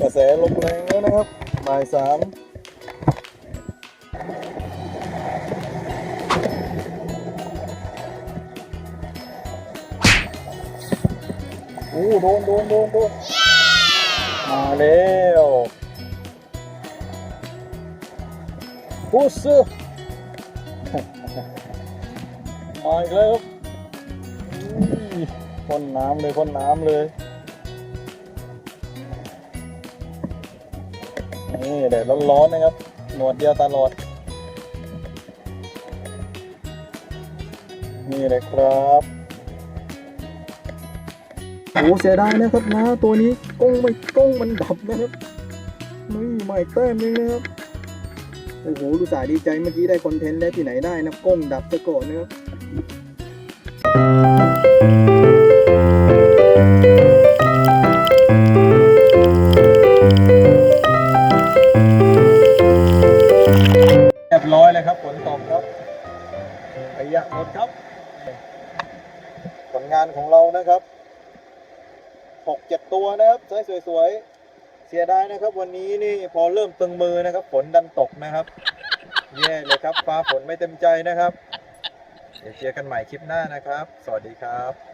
กระแสลมแรงแล้วนะครับบ่ายสามโอ้โดนโดนโดนโดนมาแล้วพุชมาอีกแล้วพ่นน้ำเลยพ่นน้ำเลย นี่แดดร้อนๆนะครับ หนวดเดียวตลอด นี่เลยครับโอ้เสียดายนะครับนะ ตัวนี้กล้องไม่กล้องมันดับนะครับนี่ใหม่แต้มนึงนะครับโอ้โหดูสายดีใจเมื่อกี้ได้คอนเทนต์ได้ที่ไหนได้นะกล้องดับซะก่อนนะครับ ครับฝนตกครับขยะหมดครับ ผลงานของเรานะครับหกเจ็ดตัวนะครับสวยๆเสียดายนะครับ วันนี้นี่พอเริ่มตึงมือนะครับฝนดันตกนะครับแย่เลยครับฟ้าฝนไม่เต็มใจนะครับ เดี๋ยวเจอกันใหม่คลิปหน้านะครับ สวัสดีครับ